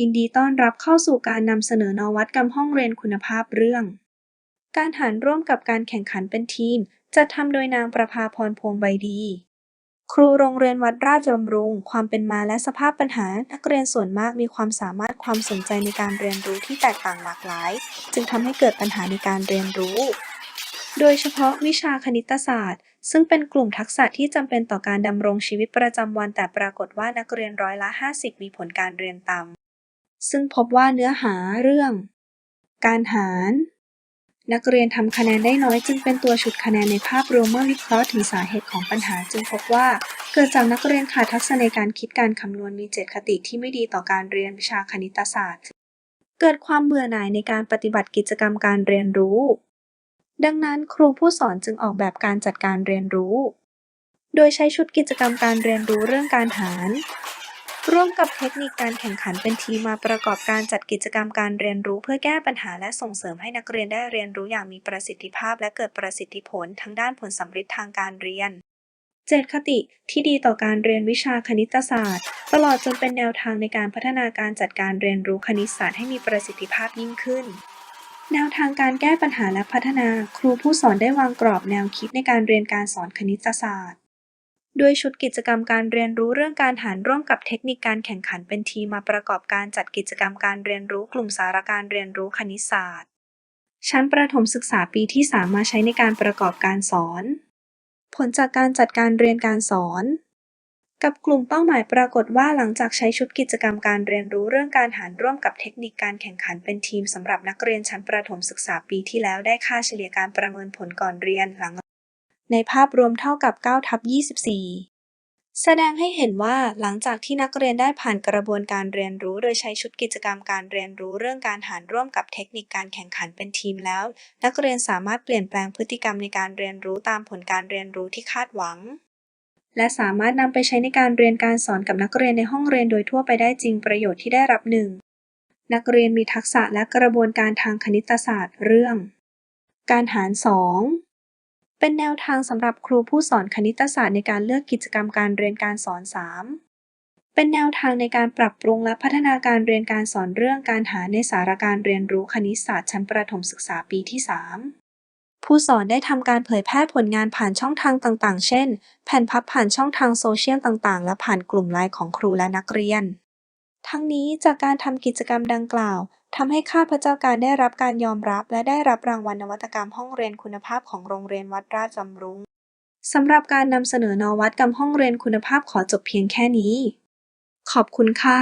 ยินดีต้อนรับเข้าสู่การนำเสนอนวัตกรรมห้องเรียนคุณภาพเรื่อง การหารร่วมกับการแข่งขันเป็นทีมจัดทำโดยนางประภาพรพวงใบดี ครูโรงเรียนวัดราชบำรุง ความเป็นมาและสภาพปัญหา นักเรียนส่วนมากมีความสามารถความสนใจในการเรียนรู้ที่แตกต่างหลากหลาย จึงทำให้เกิดปัญหาในการเรียนรู้ โดยเฉพาะวิชาคณิตศาสตร์ ซึ่งเป็นกลุ่มทักษะที่จำเป็นต่อการดำรงชีวิตประจำวันแต่ปรากฏว่านักเรียนร้อยละ 50 มีผลการเรียนต่ำ ซึ่งพบว่าเนื้อหาเรื่อง การหาร นักเรียนทำคะแนนได้น้อยจึงเป็นตัวฉุดคะแนนในภาพรวมเมื่อวิเคราะห์ถึงสาเหตุของปัญหาจึงพบว่า เกิดจากนักเรียนขาดทักษะในการคิดการคำนวณมีเจตคติที่ไม่ดีต่อการเรียนวิชาคณิตศาสตร์ เกิดความเบื่อหน่ายในการปฏิบัติกิจกรรมการเรียนรู้ ดังนั้นครูผู้สอนจึงออกแบบการจัดการเรียนรู้ โดยใช้ชุดกิจกรรมการเรียนรู้เรื่องการหาร ร่วมกับเทคนิคการแข่งขันเป็นทีมมาประกอบการจัดกิจกรรมการเรียนรู้เพื่อแก้ปัญหาและส่งเสริมให้นักเรียนได้เรียนรู้อย่างมีประสิทธิภาพและเกิดประสิทธิผลทั้งด้านผลสัมฤทธิ์ทางการเรียนเจตคติที่ดีต่อการเรียนวิชาคณิตศาสตร์ ตลอดจนเป็นแนวทางในการพัฒนาการจัดการเรียนรู้คณิตศาสตร์ให้มีประสิทธิภาพยิ่งขึ้น แนวทางการแก้ปัญหาและพัฒนา ครูผู้สอนได้วางกรอบแนวคิดในการเรียนการสอนคณิตศาสตร์ ด้วยชุดกิจกรรมการเรียนรู้เรื่องการหารร่วมกับเทคนิคการแข่งขันเป็นทีมมาประกอบการจัดกิจกรรมการเรียนรู้กลุ่มสาระการเรียนรู้คณิตศาสตร์ ชั้นประถมศึกษาปีที่ 3 มาใช้ในการประกอบการสอน ผลจากการจัดการเรียนการสอน กับกลุ่มเป้าหมายปรากฏว่าหลังจากใช้ชุดกิจกรรมการเรียนรู้เรื่องการหารร่วมกับเทคนิคการแข่งขันเป็นทีมสำหรับนักเรียนชั้นประถมศึกษาปีที่แล้วได้ค่าเฉลี่ยการประเมินผลก่อนเรียนหลัง ในภาพรวมเท่ากับ9ทับ24 แสดงให้เห็นว่าหลังจากที่นักเรียนได้ผ่านกระบวนการเรียนรู้ โดยใช้ชุดกิจกรรมการเรียนรู้เรื่องการหารร่วมกับเทคนิคการแข่งขันเป็นทีมแล้ว นักเรียนสามารถเปลี่ยนแปลงพฤติกรรมในการเรียนรู้ตามผลการเรียนรู้ที่คาดหวัง และสามารถนำไปใช้ในการเรียนการสอนกับนักเรียนในห้องเรียนโดยทั่วไปได้จริงประโยชน์ที่ได้รับหนึ่งนักเรียนมีทักษะและกระบวนการทางคณิตศาสตร์เรื่อง การหาร 2 เป็นแนวทางสำหรับครูผู้สอนคณิตศาสตร์ในการเลือกกิจกรรมการเรียนการสอน 3 เป็นแนวทางในการปรับปรุงและพัฒนาการเรียนการสอนเรื่องการหาในสาระการเรียนรู้คณิตศาสตร์ชั้นประถมศึกษาปีที่ 3 ผู้สอนได้ทำการเผยแพร่ผลงานผ่านช่องทางต่าง ๆ เช่น แผ่นพับผ่านช่องทางโซเชียลต่าง ๆ และผ่านกลุ่มไลน์ของครูและนักเรียน ทั้งนี้จากการทำกิจกรรมดังกล่าวทำให้ข้าพเจ้าการได้รับการยอมรับและได้รับรางวัลนวัตกรรมห้องเรียนคุณภาพของโรงเรียนวัดราชบำรุง สำหรับการนำเสนอนวัตกรรมห้องเรียนคุณภาพขอจบเพียงแค่นี้ ขอบคุณค่ะ